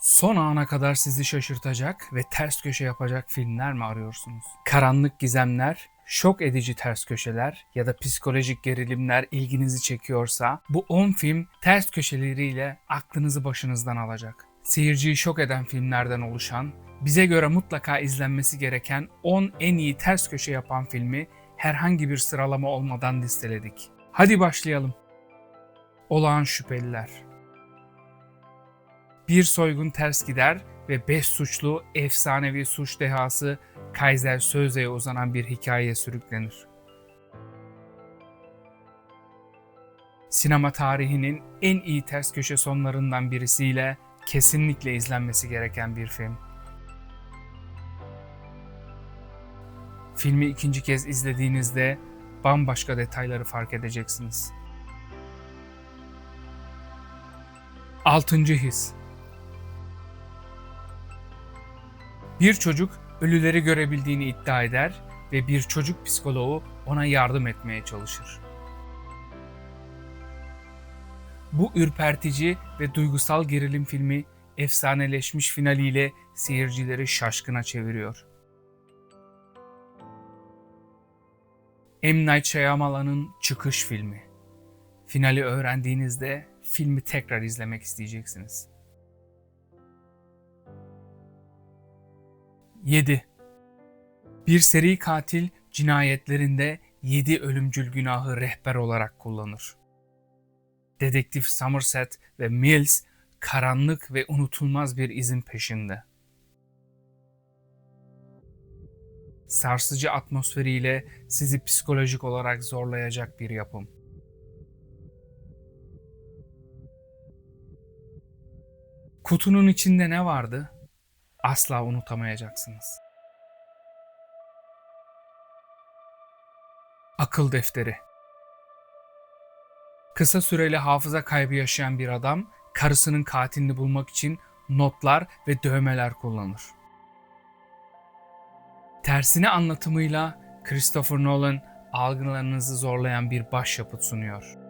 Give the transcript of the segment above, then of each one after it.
Son ana kadar sizi şaşırtacak ve ters köşe yapacak filmler mi arıyorsunuz? Karanlık gizemler, şok edici ters köşeler ya da psikolojik gerilimler ilginizi çekiyorsa bu 10 film ters köşeleriyle aklınızı başınızdan alacak. Seyirciyi şok eden filmlerden oluşan, bize göre mutlaka izlenmesi gereken 10 en iyi ters köşe yapan filmi herhangi bir sıralama olmadan listeledik. Hadi başlayalım. Olağan Şüpheliler bir soygun ters gider ve beş suçlu efsanevi suç dehası Kaiser Söze'ye uzanan bir hikayeye sürüklenir. Sinema tarihinin en iyi ters köşe sonlarından birisiyle kesinlikle izlenmesi gereken bir film. Filmi ikinci kez izlediğinizde bambaşka detayları fark edeceksiniz. Altıncı his Bir çocuk ölüleri görebildiğini iddia eder ve bir çocuk psikoloğu ona yardım etmeye çalışır. Bu ürpertici ve duygusal gerilim filmi efsaneleşmiş finaliyle seyircileri şaşkına çeviriyor. M. Night Shyamalan'ın çıkış filmi. Finali öğrendiğinizde filmi tekrar izlemek isteyeceksiniz. 7. Bir seri katil cinayetlerinde 7 ölümcül günahı rehber olarak kullanır. Dedektif Somerset ve Mills karanlık ve unutulmaz bir izin peşinde. Sarsıcı atmosferiyle sizi psikolojik olarak zorlayacak bir yapım. Kutunun içinde ne vardı? Asla unutamayacaksınız. Akıl defteri Kısa süreli hafıza kaybı yaşayan bir adam karısının katilini bulmak için notlar ve dövmeler kullanır. Tersine anlatımıyla Christopher Nolan algılarınızı zorlayan bir başyapıt sunuyor.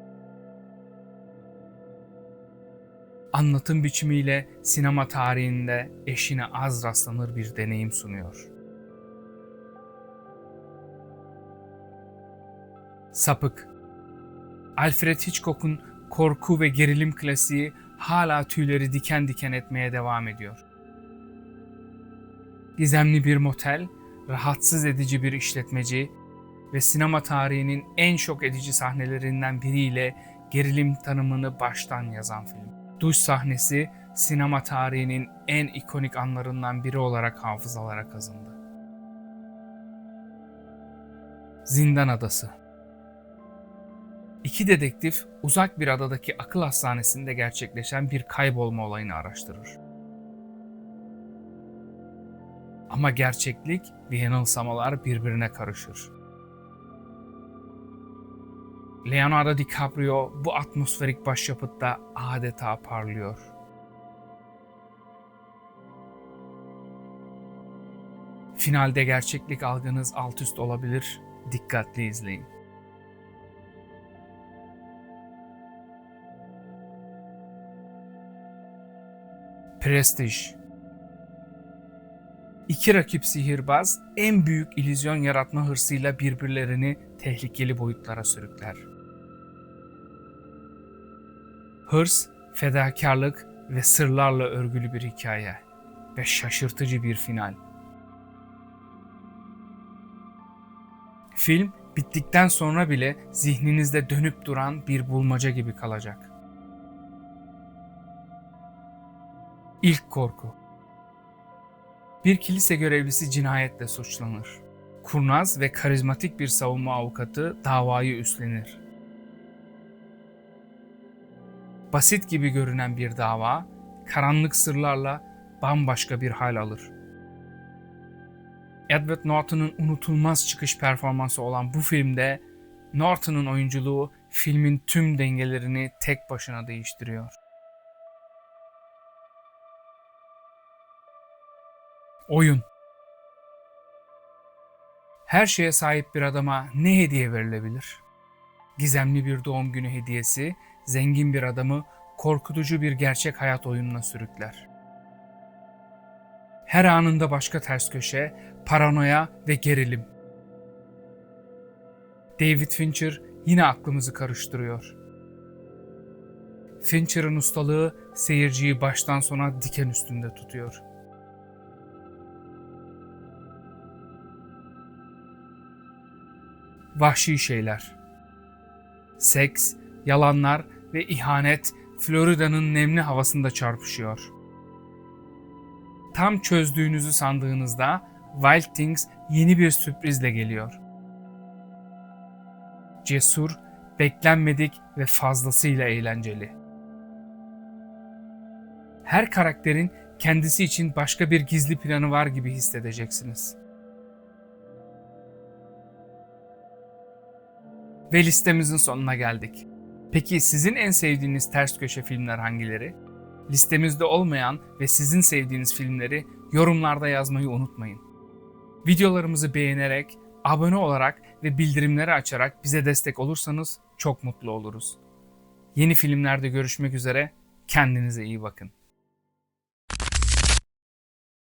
Anlatım biçimiyle sinema tarihinde eşine az rastlanır bir deneyim sunuyor. Sapık Alfred Hitchcock'un korku ve gerilim klasiği hala tüyleri diken diken etmeye devam ediyor. Gizemli bir motel, rahatsız edici bir işletmeci ve sinema tarihinin en şok edici sahnelerinden biriyle gerilim tanımını baştan yazan film duş sahnesi sinema tarihinin en ikonik anlarından biri olarak hafızalara kazındı. Zindan Adası İki dedektif uzak bir adadaki akıl hastanesinde gerçekleşen bir kaybolma olayını araştırır. Ama gerçeklik ve yanılsamalar birbirine karışır. Leonardo DiCaprio bu atmosferik başyapıtta adeta parlıyor. Finalde gerçeklik algınız alt üst olabilir. Dikkatli izleyin. Prestige İki rakip sihirbaz en büyük ilüzyon yaratma hırsıyla birbirlerini tehlikeli boyutlara sürükler. Hırs, fedakarlık ve sırlarla örgülü bir hikaye ve şaşırtıcı bir final. Film bittikten sonra bile zihninizde dönüp duran bir bulmaca gibi kalacak. İlk korku. Bir kilise görevlisi cinayetle suçlanır. Kurnaz ve karizmatik bir savunma avukatı davayı üstlenir basit gibi görünen bir dava, karanlık sırlarla bambaşka bir hal alır. Edward Norton'un unutulmaz çıkış performansı olan bu filmde Norton'un oyunculuğu filmin tüm dengelerini tek başına değiştiriyor. Oyun Her şeye sahip bir adama ne hediye verilebilir? Gizemli bir doğum günü hediyesi zengin bir adamı korkutucu bir gerçek hayat oyununa sürükler. Her anında başka ters köşe, paranoya ve gerilim. David Fincher yine aklımızı karıştırıyor. Fincher'ın ustalığı seyirciyi baştan sona diken üstünde tutuyor. Vahşi şeyler. Seks, yalanlar ve ihanet Florida'nın nemli havasında çarpışıyor. Tam çözdüğünüzü sandığınızda Wild Things yeni bir sürprizle geliyor. Cesur, beklenmedik ve fazlasıyla eğlenceli. Her karakterin kendisi için başka bir gizli planı var gibi hissedeceksiniz. Ve listemizin sonuna geldik. Peki sizin en sevdiğiniz ters köşe filmler hangileri? Listemizde olmayan ve sizin sevdiğiniz filmleri yorumlarda yazmayı unutmayın. Videolarımızı beğenerek, abone olarak ve bildirimleri açarak bize destek olursanız çok mutlu oluruz. Yeni filmlerde görüşmek üzere, kendinize iyi bakın.